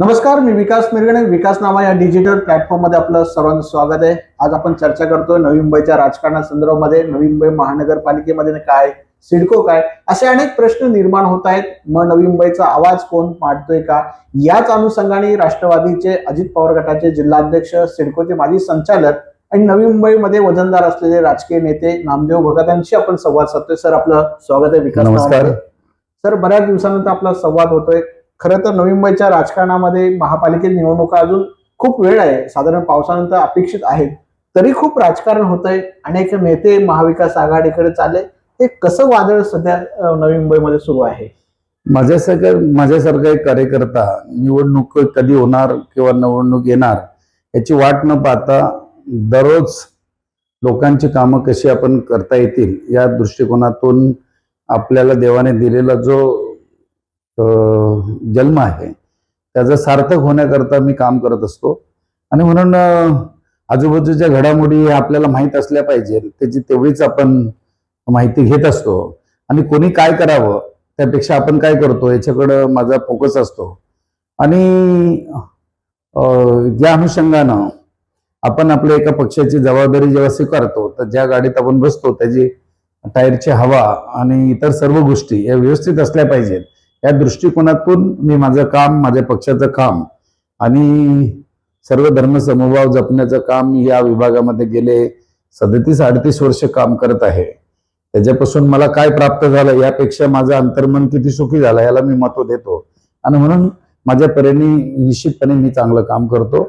नमस्कार मी विकास मिरगणे. विकास नामा या डिजिटल प्लॅटफॉर्ममध्ये आपलं सर्वांचं स्वागत आहे. आज आपण चर्चा करतोय नवी मुंबईच्या राजकारणासंदर्भामध्ये नवी मुंबई महानगरपालिकेमध्ये काय सिडको काय असे अनेक प्रश्न निर्माण होत आहेत. मग नवी मुंबईचा आवाज कोण मांडतोय का? याच अनुषंगाने राष्ट्रवादीचे अजित पवार गटाचे जिल्हाध्यक्ष सिडकोचे माजी संचालक आणि नवी मुंबईमध्ये वजनदार असलेले राजकीय नेते नामदेव भगतांशी आपण संवाद साधतोय. सर आपलं स्वागत आहे विकास नमस्कार. सर बऱ्याच दिवसानंतर आपला संवाद होतोय. खरं तर नवी मुंबईच्या राजकारणामध्ये महापालिकेत निवडणुका अजून खूप वेळ आहे. साधारण पावसानंतर अपेक्षित आहेत. तरी खूप राजकारण होत आहे अनेक नेते महाविकास आघाडीकडे चालले. हे कसं वादळ सध्या नवी मुंबईमध्ये सुरू आहे? माझ्यासारखं माझ्यासारखा एक कार्यकर्ता निवडणूक कधी होणार किंवा निवडणूक येणार याची वाट न पाहता दररोज लोकांची कामं कशी आपण करता येतील या दृष्टिकोनातून आपल्याला देवाने दिलेला जो जन्म आहे. त्याचा सार्थक होण्याकरता मी काम करत असतो. आणि म्हणून आजूबाजूच्या घडामोडी आपल्याला माहीत असल्या पाहिजे. त्याची तेवढीच आपण माहिती घेत असतो. आणि कोणी काय करावं त्यापेक्षा आपण काय करतो याच्याकडं माझा फोकस असतो. आणि या अनुषंगानं आपण आपल्या एका पक्षाची जबाबदारी जेव्हा स्वीकारतो तर ज्या गाडीत आपण बसतो त्याची टायरची हवा आणि इतर सर्व गोष्टी या व्यवस्थित असल्या पाहिजेत. या दृष्टिकोनातून मी माझं काम माझ्या पक्षाचं काम आणि सर्व धर्म समभाव जपण्याचं काम या विभागामध्ये गेले सदतीस अडतीस वर्ष काम करत आहे. त्याच्यापासून मला काय प्राप्त झालं यापेक्षा माझं अंतर्मन किती सुखी झालं याला मी महत्त्व देतो. आणि म्हणून माझ्या परीने निश्चितपणे मी चांगलं काम करतो.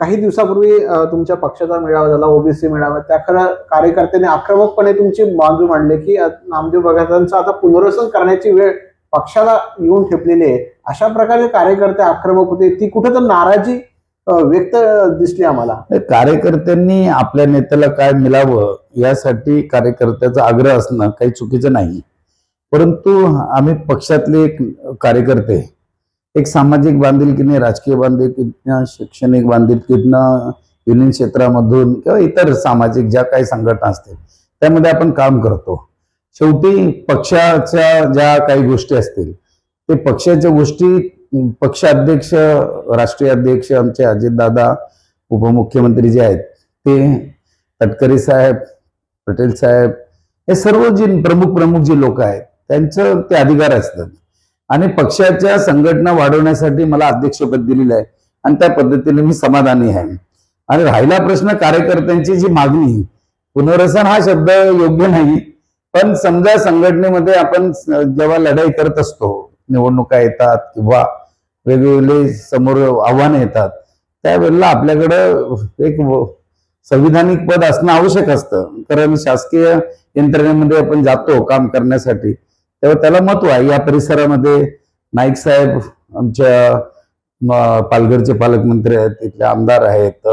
काही दिवसापूर्वी तुमच्या पक्षाचा मेळावा झाला ओबीसी मेळावा. त्या खरं कार्यकर्त्यांनी आक्रमकपणे तुमची बाजू मांडली की नामदेव भगतांचं आता पुनर्वसन करण्याची वेळ पक्षाला येऊन ठेपलेले अशा प्रकारे कार्यकर्ते आक्रमक होते. ती कुठे तर नाराजी व्यक्त दिसली आम्हाला. कार्यकर्त्यांनी आपल्या नेत्याला काय मिळावं यासाठी कार्यकर्त्याचा आग्रह असणं काही चुकीचं नाही. परंतु आम्ही पक्षातले एक कार्यकर्ते एक सामाजिक बांधिलकीने राजकीय बांधिलकीतनं शैक्षणिक बांधिलकीतनं युनियन क्षेत्रामधून किंवा इतर सामाजिक ज्या काही संघटना असतील त्यामध्ये आपण काम करतो. शेवटी पक्षाच्या ज्या काही गोष्टी असतील ते पक्षाच्या गोष्टी पक्षाध्यक्ष राष्ट्रीय अध्यक्ष आमचे अजितदादा उपमुख्यमंत्री जे आहेत ते तटकरे साहेब पटेल साहेब हे सर्व जी प्रमुख प्रमुख जी लोक आहेत त्यांचं ते अधिकार असतात. आणि पक्षाच्या संघटना वाढवण्यासाठी मला अध्यक्षपद दिलेलं आहे आणि त्या पद्धतीने मी समाधानी आहे. आणि राहिला प्रश्न कार्यकर्त्यांची जी मागणी पुनर्वसन हा शब्द योग्य नाही पण समजा संघटनेमध्ये आपण जेव्हा लढाई करत असतो निवडणुका येतात किंवा वेगवेगळे समोर आव्हानं येतात त्यावेळेला आपल्याकडं एक संविधानिक पद असणं आवश्यक असतं. कारण शासकीय यंत्रणेमध्ये आपण जातो काम करण्यासाठी तेव्हा त्याला महत्त्व आहे. या परिसरामध्ये नाईक साहेब आमच्या पालघरचे पालकमंत्री आहेत तिथले आमदार आहेत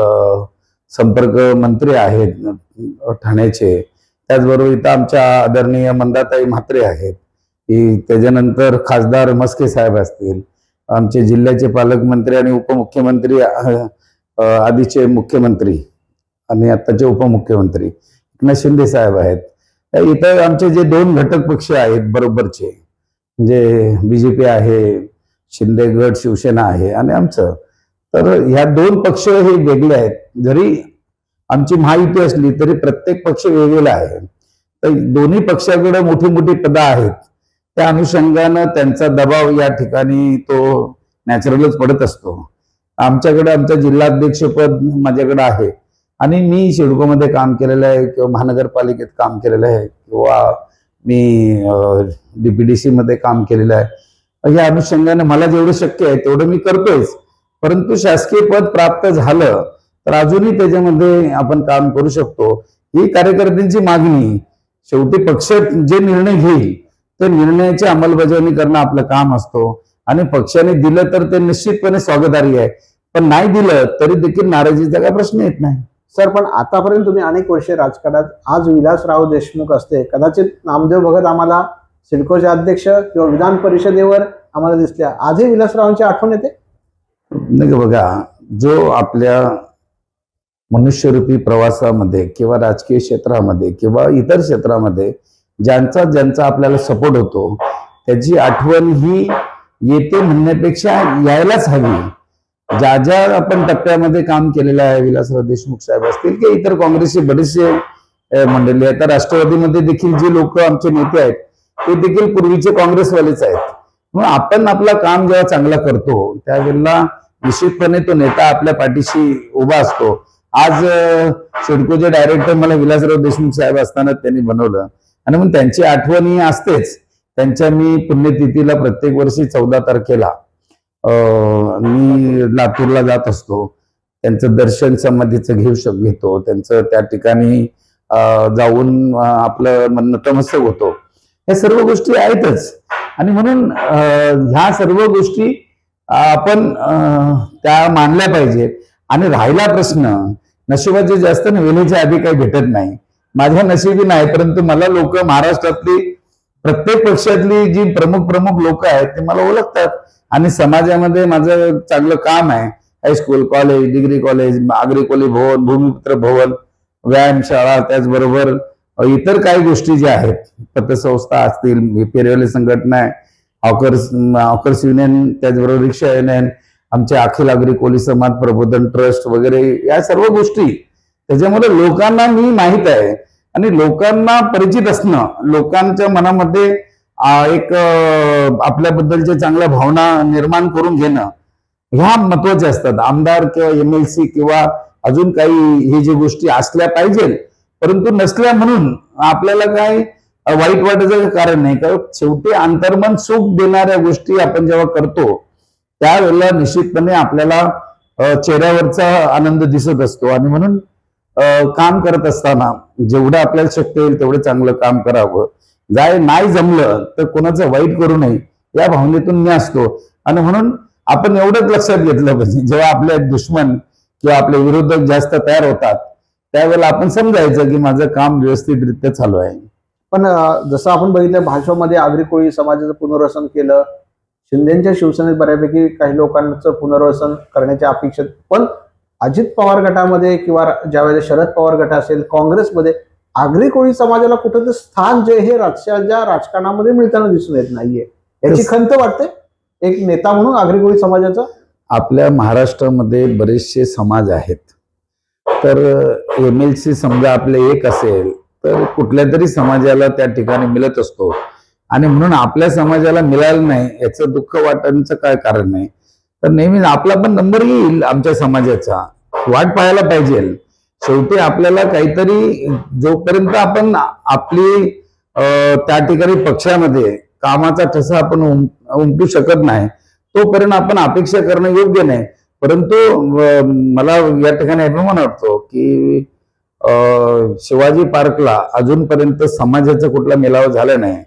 संपर्क मंत्री आहेत ठाण्याचे. त्याचबरोबर इथं आमच्या आदरणीय मंदाताई म्हात्रे आहेत. की त्याच्यानंतर खासदार मस्के साहेब असतील. आमचे जिल्ह्याचे पालकमंत्री आणि उपमुख्यमंत्री आधीचे मुख्यमंत्री आणि आत्ताचे उपमुख्यमंत्री एकनाथ शिंदे साहेब आहेत. इथं आमचे जे दोन घटक पक्ष आहेत बरोबरचे म्हणजे बीजेपी आहे शिंदे गट शिवसेना आहे आणि आमचं. तर ह्या दोन पक्ष हे वेगळे आहेत. जरी आमची महायुती असली तरी प्रत्येक पक्ष वेगवेगळा आहे तर दोन्ही पक्षाकडे मोठी मोठी पदं आहेत. त्या अनुषंगानं त्यांचा दबाव या ठिकाणी तो नॅचरलच पडत असतो. आमच्याकडे आमचं जिल्हाध्यक्षपद माझ्याकडे आहे. आणि मी शिडकोमध्ये काम केलेलं आहे किंवा महानगरपालिकेत काम केलेलं आहे किंवा मी डीपीडीसी मध्ये काम केलेलं आहे. या अनुषंगाने मला जेवढं शक्य आहे तेवढं मी करतोयच. परंतु शासकीय पद प्राप्त झालं तर अजूनही त्याच्यामध्ये आपण काम करू शकतो. ही कार्यकर्त्यांची मागणी शेवटी पक्ष जे निर्णय घेईल त्या निर्णयाची अंमलबजावणी करणं आपलं काम असतो. आणि पक्षाने दिलं तर ते निश्चितपणे स्वागतार्ह आहे. पण नाही दिलं तरी देखील नाराजीचा काय प्रश्न येत नाही. सर पण आतापर्यंत तुम्ही अनेक वर्षे राजकारणात आज विलासराव देशमुख असते. कदाचित नामदेव भगत आम्हाला सिडकोचे अध्यक्ष किंवा विधान परिषदेवर आम्हाला दिसल्या आजही विलासरावांची आठवण येते? नाही बघा जो आपल्या मनुष्यरूपी प्रवासामध्ये किंवा राजकीय क्षेत्रामध्ये किंवा इतर क्षेत्रामध्ये ज्यांचा ज्यांचा आपल्याला सपोर्ट होतो त्याची आठवण ही येते म्हणण्यापेक्षा यायलाच हवी. ज्या ज्या आपण टप्प्यामध्ये काम केलेलं आहे विलासराव देशमुख साहेब असतील की इतर काँग्रेसचे बरेचसे मंडळी आहेत. राष्ट्रवादीमध्ये देखील जे लोक आमचे नेते आहेत ते देखील पूर्वीचे काँग्रेसवालेच आहेत. म्हणून आपण आपला काम जेव्हा चांगला करतो त्यावेळेला निश्चितपणे तो नेता आपल्या पाठीशी उभा असतो. आज सिडकोचे डायरेक्टर मला विलासराव देशमुख साहेब असताना त्यांनी बनवलं. आणि मग त्यांची आठवणी असतेच. त्यांच्या मी पुण्यतिथीला प्रत्येक वर्षी चौदा तारखेला अ, मी लातूरला जात असतो. त्यांचं दर्शन समाधीचं घेऊ शक घेतो. त्यांचं त्या ठिकाणी जाऊन आपलं नतमस्तक होतो. या सर्व गोष्टी आहेतच. आणि म्हणून ह्या सर्व गोष्टी आपण त्या मानल्या पाहिजेत आणि राहिला प्रश्न नशिबाचे जास्त ना वेळेच्या आधी काही भेटत नाही. माझ्या नशिबी नाही परंतु मला लोक महाराष्ट्रातली प्रत्येक पक्षातली जी प्रमुख प्रमुख लोक आहेत ते मला ओळखतात. आणि समाजामध्ये माझं चांगलं काम आहे. High school college degree college Agri भवन भूमिपुत्र भवन व्यायामशाळा त्याचबरोबर इतर काही गोष्टी ज्या आहेत पतसंस्था असतील फेरीवाले संघटना आहे ऑकर्स ऑकर्स युनियन त्याचबरोबर रिक्षा युनियन आमचे अखिल आगरी कोली समाज प्रबोधन ट्रस्ट वगैरे या सर्व गोष्टी. त्याच्यामुळे लोकांना मी माहीत आहे आणि लोकांना परिचित असणं लोकांच्या मनामध्ये एक आपल्याबद्दलच्या चांगल्या भावना निर्माण करून घेणं ह्या महत्त्वाच्या असतात. आमदार किंवा एम एल सी किंवा अजून काही हे जे गोष्टी असल्या पाहिजे परंतु नसल्या म्हणून आपल्याला काय वाईट वाटायचं कारण नाही. कारण शेवटी अंतर्मन सुख देणाऱ्या गोष्टी आपण जेव्हा करतो त्यावेळेला निश्चितपणे आपल्याला चेहऱ्यावरचा आनंद दिसत असतो. आणि म्हणून काम करत असताना जेवढं आपल्याला शक्य होईल तेवढं चांगलं काम करावं. जाय नाही जमलं तर कोणाचं वाईट करू नये या भावनेतून मी असतो. आणि म्हणून आपण एवढंच लक्षात घेतलं पाहिजे. जेव्हा आपले दुश्मन किंवा आपले विरोधक जास्त तयार होतात त्यावेळेला आपण समजायचं की माझं काम व्यवस्थितरित्या चालू आहे. पण जसं आपण बघितलं भाषामध्ये आगरी कोळी समाजाचं पुनर्वसन केलं शिंदेच्या शिवसेनेत बऱ्यापैकी काही लोकांचं पुनर्वसन करण्याच्या अपेक्षित पण अजित पवार गटामध्ये किंवा ज्यावेळेस शरद पवार गट असेल काँग्रेसमध्ये आगरी कोळी समाजाला कुठं स्थान जे हे राज्याच्या राजकारणामध्ये मिळताना दिसून येत नाहीये. याची खंत वाटते? एक नेता म्हणून आगरी कोळी समाजाचा? आपल्या महाराष्ट्रामध्ये बरेचसे समाज आहेत. तर एम एल सी समजा आपले एक असेल तर कुठल्या तरी समाजाला त्या ठिकाणी मिळत असतो. आणि म्हणून आपल्या समाजाला मिळालं नाही याचं दुःख वाटण्याचं काय कारण नाही? तर नेहमी आपला पण नंबर येईल आमच्या समाजाचा. वाट पाहायला पाहिजे. शेवटी आपल्याला काहीतरी जोपर्यंत आपण आपली त्या ठिकाणी पक्षामध्ये कामाचा ठसा आपण उमटू शकत नाही तोपर्यंत आपण अपेक्षा करणं योग्य नाही. परंतु मला या ठिकाणी अभिमान वाटतो की शिवाजी पार्कला अजूनपर्यंत समाजाचा कुठला मेळावा झाला नाही.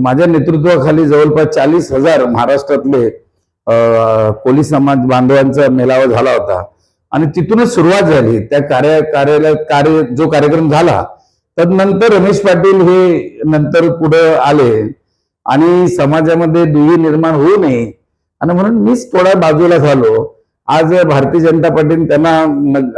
माझ्या नेतृत्वाखाली जवळपास चाळीस हजार महाराष्ट्रातले पोलीस समाज बांधवांचा मेळावा झाला होता. आणि तिथूनच सुरुवात झाली. त्या कार्य कार्यालय कार्य जो कार्यक्रम झाला तदनंतर रमेश पाटील हे नंतर पुढे आले. आणि समाजामध्ये दुही निर्माण होऊ नये. आणि म्हणून मीच थोडा बाजूला झालो. आज भारतीय जनता पार्टीने त्यांना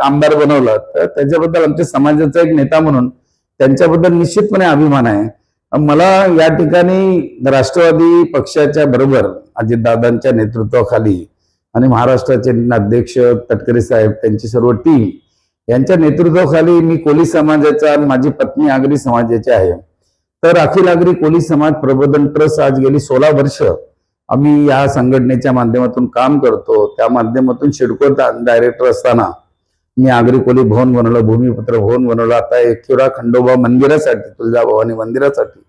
आमदार बनवलं. तर त्याच्याबद्दल आमच्या समाजाचा एक नेता म्हणून त्यांच्याबद्दल निश्चितपणे अभिमान आहे. मला या ठिकाणी राष्ट्रवादी पक्षाच्या बरोबर अजितदादांच्या नेतृत्वाखाली आणि महाराष्ट्राचे अध्यक्ष तटकरे साहेब त्यांची सर्व टीम यांच्या नेतृत्वाखाली मी कोली समाजाचा आणि माझी पत्नी आगरी समाजाची आहे. तर अखिल आगरी कोली समाज प्रबोधन ट्रस्ट आज गेली सोळा वर्ष आम्ही या संघटनेच्या माध्यमातून काम करतो. त्या माध्यमातून शिडको डायरेक्टर असताना मी आगरी कोली भवन बनवलं भूमिपुत्र भवन बनवलं. आता एकविरा खंडोबा मंदिरासाठी तुळजाभवानी मंदिरासाठी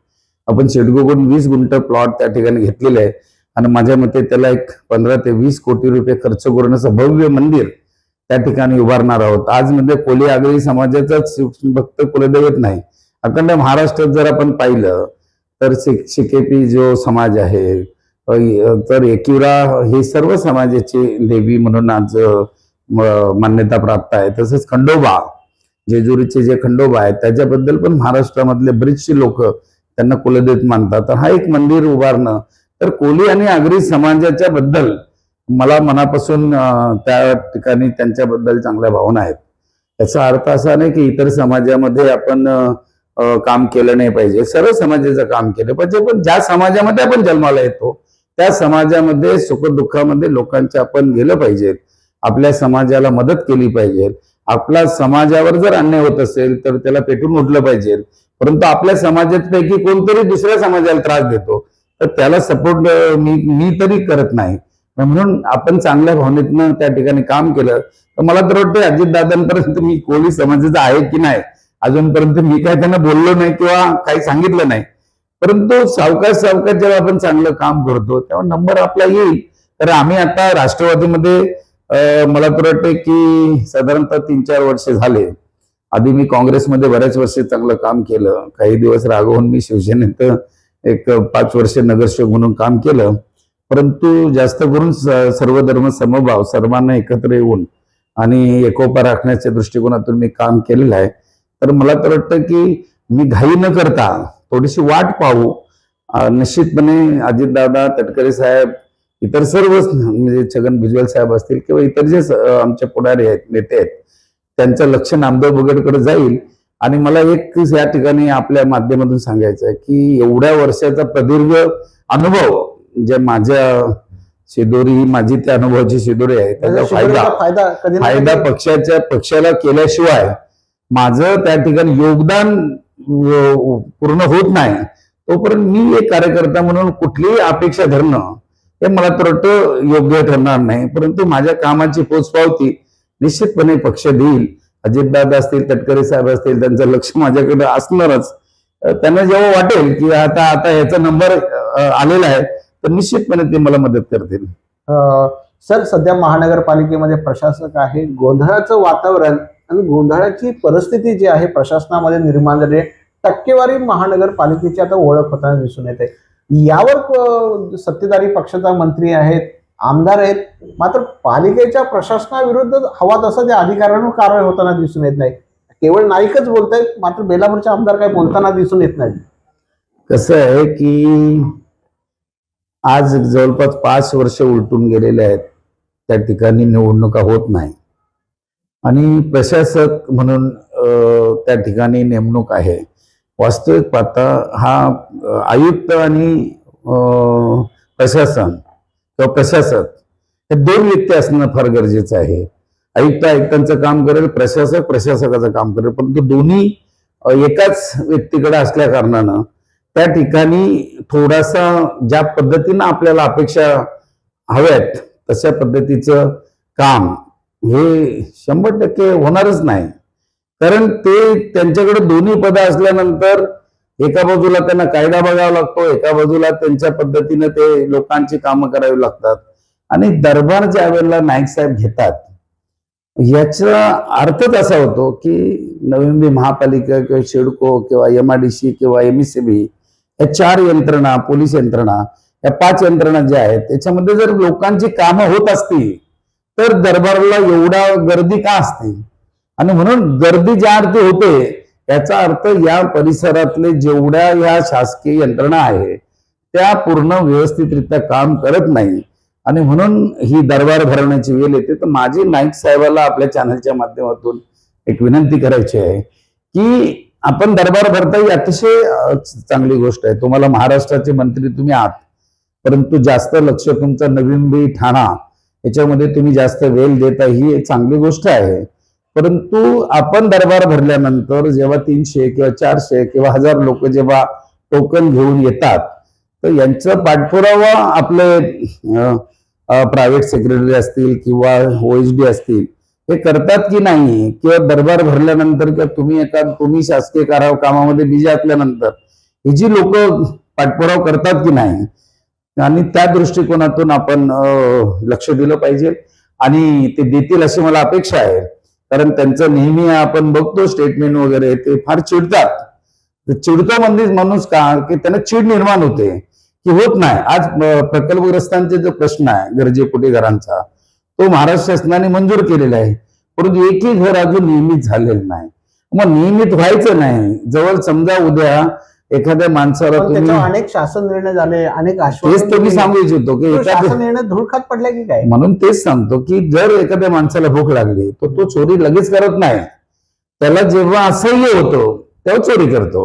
आपण शिडकोकडून वीस गुंठ प्लॉट त्या ठिकाणी घेतलेले आहे. आणि माझ्या मते त्याला एक पंधरा ते वीस कोटी रुपये खर्च करून असं भव्य मंदिर त्या ठिकाणी उभारणार आहोत. आज म्हणजे कोली आगरी समाजाचाच भक्त कुलदैवत नाही. अखंड महाराष्ट्रात जर आपण पाहिलं तर शिकेपी जो समाज आहे तर एकिवरा हे सर्व समाजाची देवी म्हणून आज मान्यता प्राप्त आहे. तसेच खंडोबा जेजुरीचे जे खंडोबा आहेत त्याच्याबद्दल पण महाराष्ट्रामधले बरेचसे लोक त्यांना कुलदेत मानतात. तर हा एक मंदिर उभारणं. तर कोली आणि आगरी समाजाच्या बद्दल मला मनापासून त्या ठिकाणी त्यांच्याबद्दल चांगल्या भावना आहेत. याचा अर्थ असा नाही की इतर समाजामध्ये आपण काम केलं नाही पाहिजे. सर्व समाजाचं काम केलं पाहिजे. पण ज्या समाजामध्ये आपण जन्माला येतो त्या समाजामध्ये सुखदुःखामध्ये लोकांच्या आपण गेलं पाहिजेत. आपल्या समाजाला मदत केली पाहिजे. आपला समाजावर जर अन्याय होत असेल तर त्याला पेटून उठलं पाहिजे. परंतु आपल्या समाजापैकी कोणतरी दुसऱ्या समाजाला त्रास देतो. तर त्याला सपोर्ट मी मी तरी करत नाही. म्हणून आपण चांगल्या भावनेतनं त्या ठिकाणी काम केलं. तर मला तर वाटतं अजितदादांपर्यंत मी कोळी समाजाचा आहे की नाही अजूनपर्यंत मी काय त्यांना बोललो नाही किंवा काही सांगितलं नाही. परंतु सावकाश सावकाश जेव्हा आपण चांगलं काम करतो तेव्हा नंबर आपला येईल. तर आम्ही आता राष्ट्रवादीमध्ये मला तर वाटतं की साधारणतः तीन चार वर्ष झाले. आधी मी काँग्रेसमध्ये बऱ्याच वर्ष चांगलं काम केलं. काही दिवस रागवून मी शिवसेनेत एक पाच वर्ष नगरसेवक म्हणून काम केलं. परंतु जास्त करून सर्व धर्म समभाव सर्वांना एकत्र येऊन आणि एकोपा राखण्याच्या दृष्टिकोनातून मी काम केलेलं आहे. तर मला तर वाटतं की मी घाई न करता थोडीशी वाट पाहू. निश्चितपणे अजितदादा तटकरे साहेब इतर सर्व म्हणजे छगन भुजबळ साहेब असतील किंवा इतर जे आमचे पुढारी आहेत नेते आहेत त्यांचं लक्ष नामदेव बगडकडे जाईल. आणि मला एक या ठिकाणी आपल्या माध्यमातून सांगायचं आहे की एवढ्या वर्षाचा प्रदीर्घ अनुभव जे माझ्या शिदोरी ही माझी त्या अनुभवाची शिदोरी आहे त्याचा फायदा फायदा पक्षाच्या पक्षाला केल्याशिवाय माझं त्या ठिकाणी योगदान पूर्ण होत नाही. तोपर्यंत मी एक कार्यकर्ता म्हणून कुठलीही अपेक्षा धरणं हे मला तर वाटतं योग्य ठरणार नाही. परंतु माझ्या कामाची पोचपावती निश्चितपणे पक्ष देईल. अजितदादा असतील तटकरे साहेब असतील त्यांचं लक्ष माझ्याकडे असणारच. त्यांना जेव्हा वाटेल की आता आता याचा नंबर आलेला आहे तर निश्चितपणे ते मला मदत करतील. सर सध्या महानगरपालिकेमध्ये प्रशासक आहे. गोंधळाचं वातावरण आणि गोंधळाची परिस्थिती जी आहे प्रशासनामध्ये निर्माण झाली टक्केवारी महानगरपालिकेची आता ओळख होताना दिसून येते. यावर सत्तेधारी पक्षाचा मंत्री आहेत आमदार आहेत मात्र पालिकेच्या प्रशासनाविरुद्ध हवा तसा त्या अधिकाऱ्यांवर कारवाई होताना दिसून येत नाही. केवळ नाईकच बोलत आहेत मात्र बेलापूरचे आमदार काही बोलताना दिसून येत नाही कसं आहे की आज जवळपास पाच वर्ष उलटून गेलेले आहेत. त्या ठिकाणी निवडणुका होत नाही. आणि प्रशासक म्हणून त्या ठिकाणी नेमणूक आहे. वास्तविक पाहता हा आयुक्त आणि प्रशासन किंवा प्रशासक हे दोन व्यक्ती असणं फार गरजेचं आहे. आयुक्त आयुक्तांचं काम करेल प्रशासक प्रशासकाचं काम करेल परंतु दोन्ही एकाच व्यक्तीकडे असल्या कारणानं त्या ठिकाणी थोडासा ज्या पद्धतीनं आपल्याला अपेक्षा हव्यात तशा पद्धतीचं काम हे शंभर टक्के होणारच नाही. कारण ते त्यांच्याकडे दोन्ही पदं असल्यानंतर एका बाजूला त्यांना कायदा बघावा लागतो एका बाजूला त्यांच्या पद्धतीने ते लोकांची कामं करावी लागतात. आणि दरबार ज्या वेळेला नाईक साहेब घेतात याचा अर्थच असा होतो की नवी महापालिका किंवा शिडको किंवा एम आय डी सी किंवा एम या चार यंत्रणा पोलीस यंत्रणा या पाच यंत्रणा ज्या आहेत त्याच्यामध्ये जर लोकांची कामं होत असतील तर दरबारला एवढा गर्दी का असते? आणि म्हणून गर्दी ज्या अर्थी होते याचा अर्थ या परिसरातले जेवढ्या या शासकीय यंत्रणा आहे त्या पूर्ण व्यवस्थितरित्या काम करत नाही. आणि म्हणून ही दरबार भरवण्याची वेळ येते. तर माझी नाईक साहेबाला आपल्या चॅनलच्या माध्यमातून एक विनंती करायची आहे की आपण दरबार भरता ही अतिशय चांगली गोष्ट आहे. तुम्हाला महाराष्ट्राचे मंत्री तुम्ही आहात परंतु जास्त लक्ष तुमचं नवीन ठाणा याच्यामध्ये तुम्ही जास्त वेळ देता ही एक चांगली गोष्ट आहे. परंतु आपण दरबार भरल्यानंतर जेव्हा तीनशे किंवा चारशे किंवा हजार लोक जेव्हा टोकन घेऊन येतात तर यांचा पाठपुरावा आपले प्रायव्हेट सेक्रेटरी असतील किंवा ओएचडी असतील हे करतात की नाही? किंवा दरबार भरल्यानंतर किंवा तुम्ही एका तुम्ही शासकीय कारा कामामध्ये बिजी असल्यानंतर ही जी लोक पाठपुराव करतात की नाही? आणि त्या दृष्टिकोनातून आपण लक्ष दिलं पाहिजे. आणि ते देतील अशी मला अपेक्षा आहे. कारण त्यांचं नेहमी आपण बघतो स्टेटमेंट वगैरे ते फार चिडतात. चिडतो म्हणजे माणूस का की त्यांना चिड निर्माण होते की होत नाही. आज प्रकल्पग्रस्तांचे जो प्रश्न आहे गरजेपोटी घरांचा तो महाराष्ट्र शासनाने मंजूर केलेला आहे. परंतु एकही घर अजून नियमित झालेलं नाही. मग नियमित व्हायचं नाही. जवळ समजा उद्या एखाद्या माणसाला पण तुम्ही त्याच्यावर अनेक शासन निर्णय झाले अनेक तेच आश्वासन तर मी दिली. सांगू इच्छितो की तो एखाद्या शासन निर्णय धुळखात पडल्या की काय? म्हणून तेच सांगतो की जर एखाद्या माणसाला भूक लागली तर तो चोरी लगेच करत नाही. त्याला जेव्हा असह्य होतो तेव्हा चोरी करतो.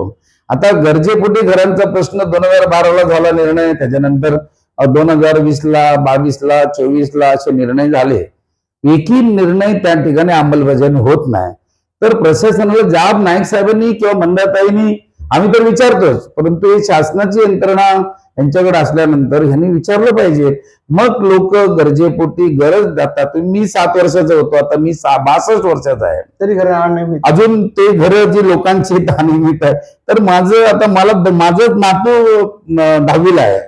आता गरजेपोटी घरांचा प्रश्न दोन हजार बाराला झाला निर्णय त्याच्यानंतर दोन हजार वीस ला बावीस ला चोवीस ला असे निर्णय झाले. एकही निर्णय त्या ठिकाणी अंमलबजावणी होत नाही. तर प्रशासनाला जाब नाईक साहेबांनी किंवा मंदाताईंनी आम्ही तर विचारतोच परंतु ही शासनाची यंत्रणा यांच्याकडे असल्यानंतर ह्यांनी विचारलं पाहिजे. मग लोक गरजेपोटी गरज जातात मी सात वर्षाचा होतो आता मी बासष्ट वर्षाचा आहे. तरी घर अजून ते घर जे लोकांची निमित्त आहे तर माझं आता मला माझं नातू दहावीला आहे.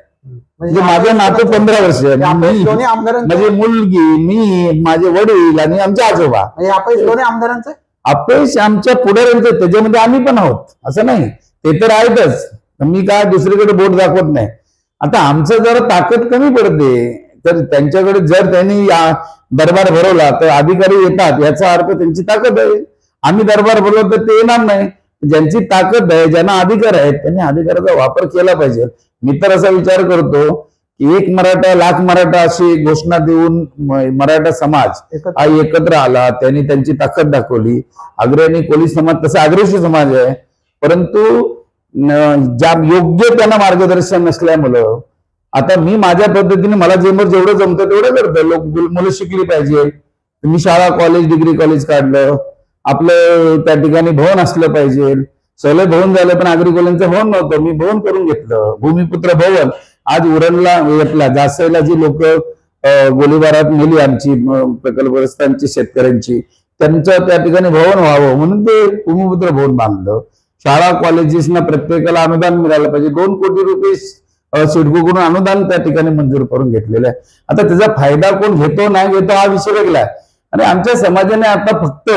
म्हणजे माझं नातू पंधरा वर्ष आहे. आपण मी- दोन्ही आमदारांचं माझी मुलगी मी माझे वडील आणि आमचे आजोबा. म्हणजे आपण दोन्ही आमदारांचं अपयश आमच्या पुढाऱ्यांचं त्याच्यामध्ये आम्ही पण आहोत. असं नाही. ते तर आहेतच. मी काय दुसरीकडे बोट दाखवत नाही. आता आमचं जरा ताकद कमी पडते तर त्यांच्याकडे जर त्यांनी या दरबार भरवला तर अधिकारी येतात याचा अर्थ त्यांची ताकद आहे. आम्ही दरबार भरवलं तर ते येणार नाही. ज्यांची ताकद आहे ज्यांना अधिकार आहेत त्यांनी अधिकाराचा वापर केला पाहिजे. मी तर असा विचार करतो की एक मराठा लाख मराठा अशी घोषणा देऊन मराठा समाज हा एकत्र आला त्यांनी त्यांची ताकद दाखवली. अग्रणी कोळी समाज तसा अग्रेशी समाज आहे. परंतु ज्या योग्य त्यांना मार्गदर्शन नसल्यामुळं आता मी माझ्या पद्धतीने मला जेमर जेवढं जमतं तेवढं करतं लोक मुलं शिकली पाहिजे. मी शाळा कॉलेज डिग्री कॉलेज काढलं. आपलं त्या ठिकाणी भवन असलं पाहिजे. सगळे भवन झालं पण आगरी भवन नव्हतं. मी भवन करून घेतलं. भूमिपुत्र भवन. आज उरणला येतला जासईला जी लोक गोळीबारात मेली आमची प्रकल्पग्रस्तांची शेतकऱ्यांची त्यांचं त्या ठिकाणी भवन व्हावं म्हणून ते भूमिपुत्र भवन बांधलं. शाळा कॉलेजेसना प्रत्येकाला अनुदान मिळालं पाहिजे. दोन कोटी रुपये अं, सिडकोकडून अनुदान त्या ठिकाणी मंजूर करून घेतलेलं आहे. आता त्याचा फायदा कोण घेतो नाही घेतो हा विषय वेगळा आहे. आणि आमच्या समाजाने आता फक्त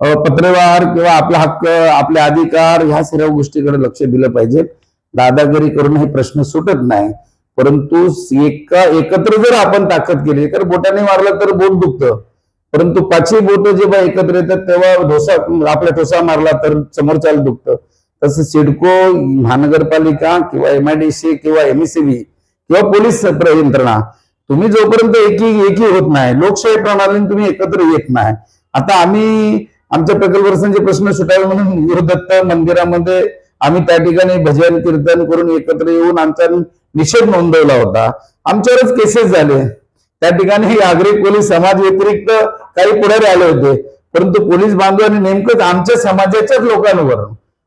पत्रव्यवहार किंवा आपला हक्क आपले अधिकार ह्या सर्व गोष्टीकडे लक्ष दिलं पाहिजे. दादागिरी करून हे प्रश्न सुटत नाही. परंतु एका एकत्र जर आपण ताकद केली तर बोटाने मारलं तर बोट दुखतं. परंतु पाचही बोट जेव्हा एकत्र येतात तेव्हा ढोसा आपला ठोसा मारला तर समोरच्याला दुखतं. तसं सिडको महानगरपालिका किंवा एमआयडीसी किंवा एमएससीबी किंवा पोलीस यंत्रणा तुम्ही जोपर्यंत एकी एकी होत नाही लोकशाही प्रणालीने तुम्ही एकत्र येत नाही. आता आम्ही आमच्या प्रकल्पग्रस्तांचे प्रश्न सुटावे म्हणून गुरुदत्त मंदिरामध्ये आम्ही त्या ठिकाणी भजन कीर्तन करून एकत्र येऊन आमचा निषेध नोंदवला होता. आमच्यावरच केसेस झाले. त्या ठिकाणी आगरी पोलीस समाज व्यतिरिक्त काही पुढारी आले होते. परंतु पोलीस बांधवांनी नेमकंच आमच्या समाजाच्याच लोकांवर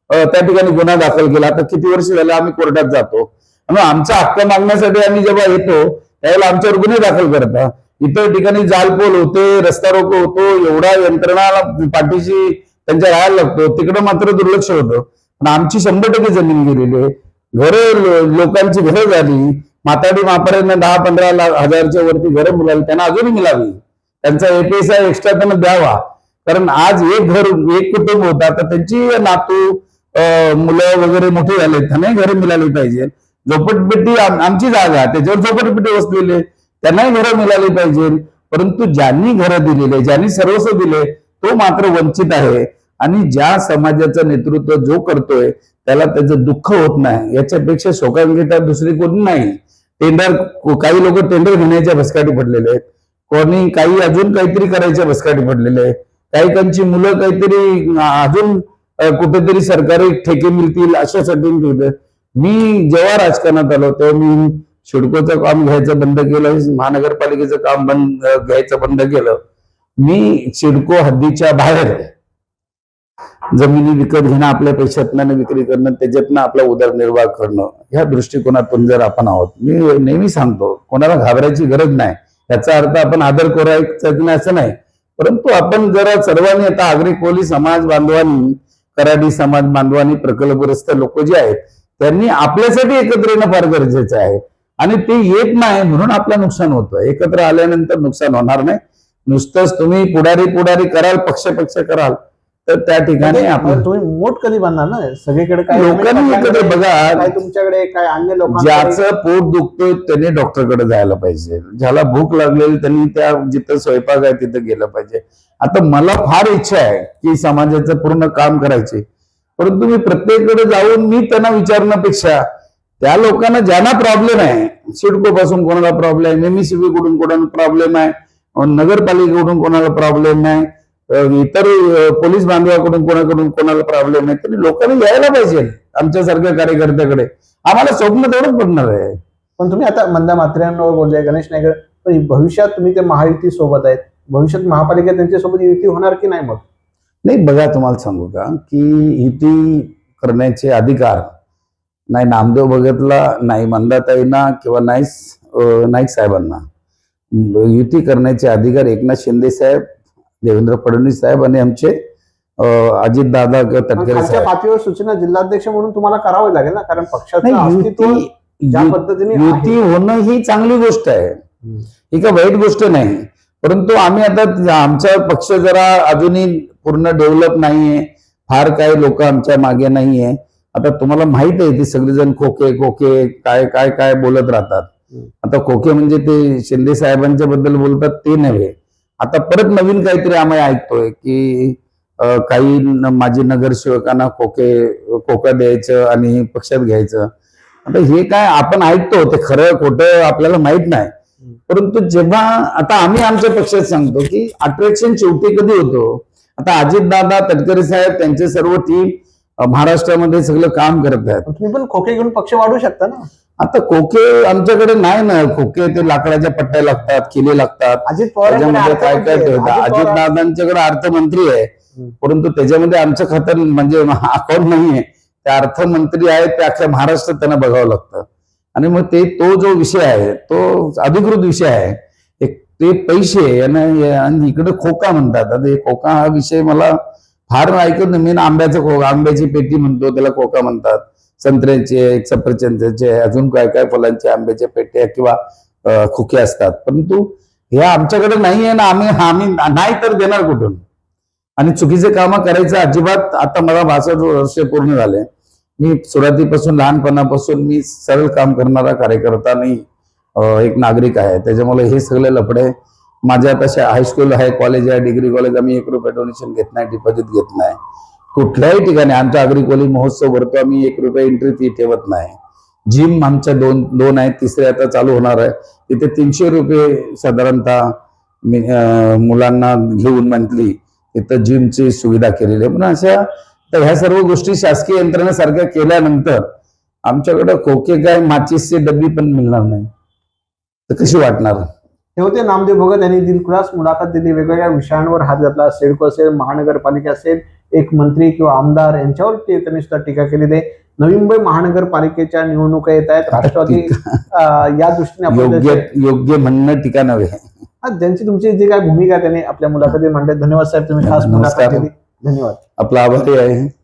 त्या ठिकाणी गुन्हा दाखल केला. आता किती वर्ष झाले आम्ही कोर्टात जातो. आणि आमचा हक्क मागण्यासाठी आम्ही जेव्हा येतो त्यावेळेला आमच्यावर गुन्हे दाखल करता. इतर ठिकाणी जालपोल होते रस्ता रोको होतो एवढा यंत्रणा पाठीशी त्यांच्या राहायला लागतो. तिकडं मात्र दुर्लक्ष होतं. पण आमची शंभर टक्के जमीन गेलेली आहे. घरं लोकांची घरं झाली. माताडी मापाऱ्यांना दहा पंधरा लाख हजारच्या वरती घरं मिळाली त्यांना अजूनही मिळावी. त्यांचा एपीएसआय एक्स्ट्रा त्यांना द्यावा. कारण आज एक घर एक कुटुंब होता तर त्यांची नातू मुलं वगैरे मोठी झाले त्यांनाही घरं मिळाली पाहिजे झोपडपट्टी आमची जागा त्याच्यावर झोपडपट्टी वसलेले त्यांनाही घरं मिळाली पाहिजे परंतु ज्यांनी घरं दिलेले ज्यांनी सर्वस्व दिले तो मात्र वंचित आहे. आणि ज्या समाजाचं नेतृत्व जो करतोय त्याला त्याचं दुःख होत नाही. याच्यापेक्षा शोकांकिता दुसरी कोणी नाही. टेंडर काही लोक टेंडर घेण्याच्या भसकाटी पडलेले आहेत. कोणी काही अजून काहीतरी करायच्या भसकाटी पडलेले आहेत. काही काहींची मुलं काहीतरी अजून कुठेतरी सरकारी ठेके मिळतील अशासाठी ठेवलं मी जेव्हा राजकारणात आलो तेव्हा मी शिडकोचं काम घ्यायचं बंद केलं महानगरपालिकेचं काम बंद घ्यायचं बंद केलं. मी शिडको हद्दीच्या बाहेर जमिनी विकत घेणं आपल्या पैशातनं विक्री करणं त्याच्यातनं आपला उदरनिर्वाह करणं ह्या दृष्टिकोनातून जर आपण आहोत मी नेहमी सांगतो कोणाला घाबरायची गरज नाही. याचा अर्थ आपण आदर करायचा असं नाही. परंतु आपण जरा सर्वांनी आता आगरी कोली समाज बांधवांनी कराडी समाज बांधवांनी प्रकल्पग्रस्त लोक जे आहेत त्यांनी आपल्यासाठी एकत्र येणं फार गरजेचं आहे. आणि ते येत नाही म्हणून आपलं नुकसान होतं. एकत्र आल्यानंतर नुकसान होणार नाही. नुसतंच तुम्ही पुढारी पुढारी कराल पक्ष पक्ष कराल. तर त्या ठिकाणी आपण मग तुम्ही मोठ कधी बांधणार ना? सगळीकडे काय लोकांनी एकत्र बघा तुमच्याकडे काय अन्य लोकांकडे ज्याचं पोट दुखतोय त्याने डॉक्टरकडे जायला पाहिजे. ज्याला भूक लागलेली त्यांनी त्या जिथं स्वयंपाक आहे तिथं गेलं पाहिजे. आता मला फार इच्छा आहे की समाजाचं पूर्ण काम करायचे. परंतु मी प्रत्येकडे जाऊन मी त्यांना विचारण्यापेक्षा त्या लोकांना ज्यांना प्रॉब्लेम आहे सिडको पासून कोणाला प्रॉब्लेम एमईसीबी कडून कोणाला प्रॉब्लेम आहे नगरपालिकेकडून कोणाला प्रॉब्लेम आहे अं, इतर पोलीस बांधवाकडून कोणाकडून कोणाला प्रॉब्लेम आहे तरी लोकांनी यायला पाहिजे. आमच्यासारख्या कार्यकर्त्याकडे. आम्हाला स्वप्न तेवढंच पडणार आहे. पण तुम्ही आता मंदा मात्र्यांवर बोलले गणेश नायकर पण भविष्यात तुम्ही ते महायुती सोबत आहेत. भविष्यात महापालिका त्यांच्यासोबत युती होणार की नाही मग? नाही बघा तुम्हाला सांगू का की युती करण्याचे अधिकार नाही नामदेव भगतला नाही मंदाताईंना किंवा नाही नाईक साहेबांना. युती करण्याचे अधिकार एकनाथ शिंदे साहेब देवेंद्र फडणवीस साहेब आणि आमचे अजित दादा तटकरे साहेब. सूचना जिल्हाध्यक्ष म्हणून तुम्हाला करावे लागेल ना? कारण पक्षाचं ज्या पद्धतीने युती. होणं ही चांगली गोष्ट आहे. ही काही वाईट गोष्ट नाही. परंतु आम्ही आता आमचा पक्ष जरा अजूनही पूर्ण डेव्हलप नाहीये. फार काही लोक आमच्या मागे नाहीये. आता तुम्हाला माहीत आहे ती सगळेजण खोके खोके काय काय काय बोलत राहतात. आता खोके म्हणजे ते शिंदे साहेबांच्या बद्दल बोलतात ते नव्हे. आता परत नवीन काहीतरी आम्ही ऐकतोय की काही माजी नगरसेवकांना खोके खोका द्यायचं आणि पक्षात घ्यायचं. आता हे काय आपण ऐकतो ते खरं खोटं आपल्याला माहीत नाही. परंतु जेव्हा आता आम्ही आमच्या पक्षात सांगतो की अट्रॅक्शन शेवटी कधी होतो? आता अजितदादा तटकरे साहेब त्यांचे सर्व टीम महाराष्ट्रामध्ये सगळं काम करत आहेत. तुम्ही पण खोके घेऊन पक्ष वाढू शकता ना? आता खोके आमच्याकडे नाही ना. खोके ते लाकडाच्या पट्ट्या लागतात किले लागतात. अजित त्याच्यामध्ये काय काय अर्थमंत्री ठेवतात. अजित दादांच्याकडे अर्थमंत्री आहे. परंतु त्याच्यामध्ये आमचं खातं म्हणजे अकाउंट नाहीये. ते अर्थमंत्री आहेत ते अख्ख्या महाराष्ट्रात त्यांना बघावं लागतं. आणि मग ते तो जो विषय आहे तो अधिकृत विषय आहे. एक ते पैसे आणि इकडे खोका म्हणतात. आता खोका हा विषय मला फार ऐकत नाही. मी आंब्याचा खोका आंब्याची पेटी म्हणतो त्याला खोका म्हणतात. संत्र्याचे सफरचंदाचे अजून काय काय फुलांचे आंब्याच्या पेट्या किंवा खोके असतात. परंतु हे आमच्याकडे नाही आहे ना आम्ही आम्ही नाही तर देणार कुठून? आणि चुकीचे कामं करायचं अजिबात आता मला बासष्ट वर्ष पूर्ण झाले. मी सुरुवातीपासून लहानपणापासून मी सरळ काम करणारा कार्यकर्ता आणि एक नागरिक आहे. त्याच्यामुळे हे सगळे लफडे माझ्या तशा हायस्कूल आहे कॉलेज आहे डिग्री कॉलेज आम्ही एक रुपये डोनेशन घेत नाही डिपॉझिट घेत नाही. कुठल्याही ठिकाणी आमच्या आगरी महोत्सव भरतो आम्ही एक रुपये एंट्री फी ठेवत नाही. जिम आमच्या दोन दोन आहेत तिसरे आता चालू होणार आहे. तिथे तीनशे रुपये साधारणतः मुलांना घेऊन मंथली तिथं जिमची सुविधा केलेली आहे. म्हणून अशा तर ह्या सर्व गोष्टी शासकीय यंत्रणेसारख्या केल्यानंतर आमच्याकडे खोके काय माचीसचे डब्बी पण मिळणार नाही. तर कशी वाटणार? हे होते नामदेव भगत यांनी दिलखुलास. मुलाखत दिली. वेगवेगळ्या विषयांवर हात घातला सिडको असेल महानगरपालिका असेल एक मंत्री किंवा आमदार यांच्यावर त्यांनी सुद्धा टीका केलेली आहे. नवी मुंबई महानगरपालिकेच्या निवडणुका येत आहेत. राष्ट्रवादी या दृष्टीने योग्य म्हणणं टीका नव्हे. हा, ज्यांची तुमची जी काय भूमिका त्यांनी आपल्या मुलाखतीत मांडली. धन्यवाद साहेब तुम्ही खास. मुलाखत धन्यवाद. आपला आभारी आहे.